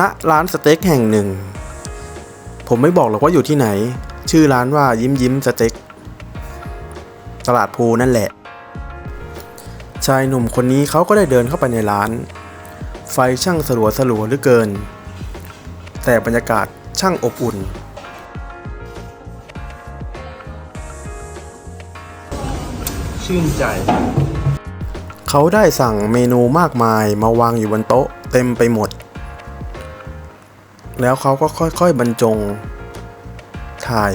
ณร้านสเต็กแห่งหนึ่ง ผมไม่บอกหรอกว่าอยู่ที่ไหน ชื่อร้านว่ายิ้มยิ้มสเต็ก ตลาดภูนั่นแหละ ชายหนุ่มคนนี้เขาก็ได้เดินเข้าไปในร้าน ไฟช่างสลัวสลัวเหลือเกิน แต่บรรยากาศช่างอบอุ่น ชื่นใจเขาได้สั่งเมนูมากมายมาวางอยู่บนโต๊ะเต็มไปหมด แล้วเขาก็ค่อยๆบรรจง ถ่าย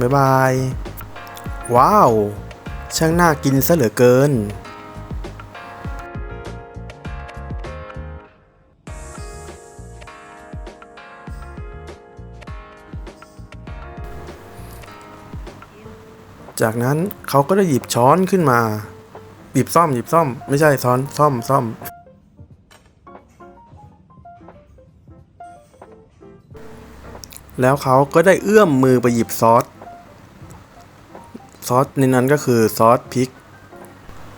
บ๊ายบาย ว้าว ช่างน่ากินซะเหลือเกิน จากนั้นเขาก็ได้หยิบช้อนขึ้นมา หยิบซ่อมหยิบซ่อม ไม่ใช่ช้อนซ่อมซ่อม แล้วเขาก็ได้เอื้อมมือไปหยิบซอส ซอสในนั้นก็คือซอสพริก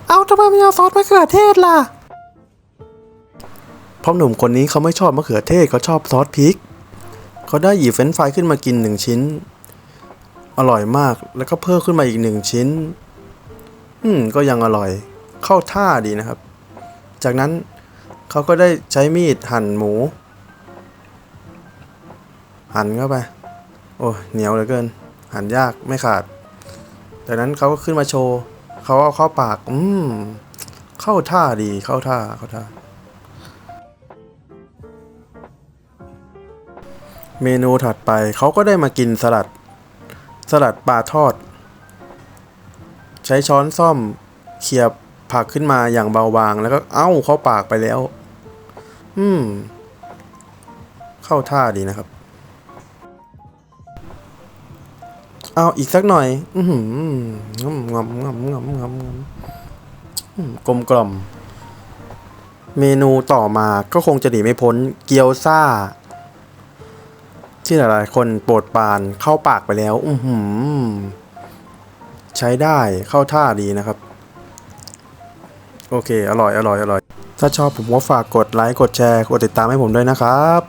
เอาทำไมไม่เอาซอสมะเขือเทศล่ะเพราะหนุ่มคนนี้เขาไม่ชอบมะเขือเทศเขาชอบซอสพริก เขาได้หยิบเฟรนช์ฟรายขึ้นมากินหนึ่งชิ้น อร่อยมากแล้วก็เพิ่มขึ้นมาอีกหนึ่งชิ้น อืมก็ยังอร่อย เข้าท่าดีนะครับ จากนั้นเขาก็ได้ใช้มีดหั่นหมู หั่นเข้าไป โอ้เหนียวเหลือเกิน หั่นยากไม่ขาด จากนั้นเขาก็ขึ้นมาโชว์เขาเอาเข้าปาก อืม เข้าท่าดีเข้าท่าเข้าท่า เมนูถัดไปเขาก็ได้มากินสลัด สลัดปลาทอด ใช้ช้อนซ่อมเคียบผักขึ้นมาอย่างเบาบางแล้วก็เอ้าเข้าปากไปแล้ว อืม เข้าท่าดีนะครับ เอาอีกสักหน่อย อือหืองำงำงำงำงำงอมกลมกล่อม เมนูต่อมาก็คงจะหนีไม่พ้นเกี๊ยวซ่า ที่หลายๆคนโปรดปรานเข้าปากไปแล้ว อือหือใช้ได้เข้าท่าดีนะครับ โอเค อร่อย อร่อย อร่อย ถ้าชอบผมก็ฝากกดไลค์ กดแชร์ กดติดตามให้ผมด้วยนะครับ